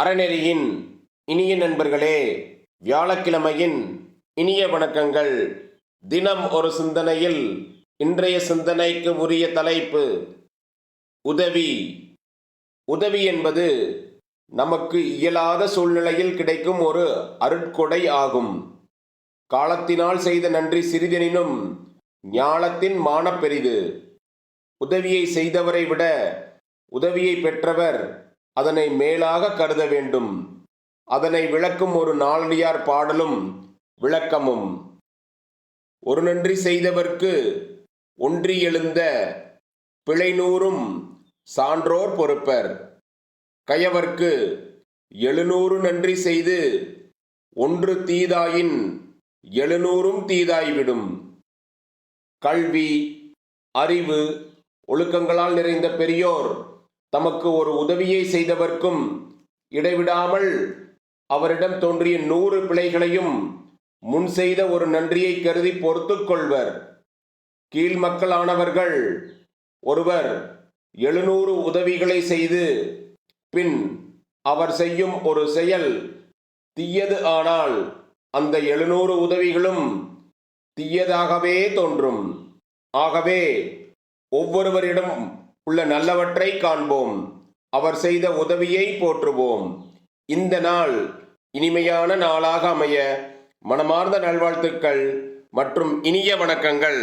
அறநெறியின் இனிய நண்பர்களே வியாழக்கிழமையின் இனிய வணக்கங்கள். தினம் ஒரு சிந்தனையில் இன்றைய சிந்தனைக்கு உரிய தலைப்பு உதவி. உதவி என்பது நமக்கு இயலாத சூழ்நிலையில் கிடைக்கும் ஒரு அருட்கொடை ஆகும். காலத்தினால் செய்த நன்றி சிறிதெனினும் ஞாலத்தின் மானப்பெரிது உதவியை செய்தவரை விட உதவியை பெற்றவர் அதனை மேலாக கருத வேண்டும். அதனை விளக்கும் ஒரு நாளடியார் பாடலும் விளக்கமும். ஒரு நன்றி செய்தவர்க்கு ஒன்றி எழுந்த பிழைநூறும் சான்றோர் பொறுப்பர். கயவர்க்கு எழுநூறு நன்றி செய்து ஒன்று தீதாயின் எழுநூறும் தீதாய்விடும். கல்வி அறிவு ஒழுக்கங்களால் நிறைந்த பெரியோர் தமக்கு ஒரு உதவியை செய்தவர்க்கும் இடைவிடாமல் அவரிடம் தோன்றிய நூறு பிழைகளையும் முன் செய்த ஒரு நன்றியை கருதி பொறுத்துக்கொள்வர் கீழ் மக்களானவர்கள் ஒருவர் எழுநூறு உதவிகளை செய்து பின் அவர் செய்யும் ஒரு செயல் தீயது ஆனால் அந்த எழுநூறு உதவிகளும் தீயதாகவே தோன்றும். ஆகவே ஒவ்வொருவரிடம் உள்ள நல்லவற்றை காண்போம். அவர் செய்த உதவியை போற்றுவோம். இந்த நாள் இனிமையான நாளாக அமைய மனமார்ந்த நல்வாழ்த்துக்கள் மற்றும் இனிய வணக்கங்கள்.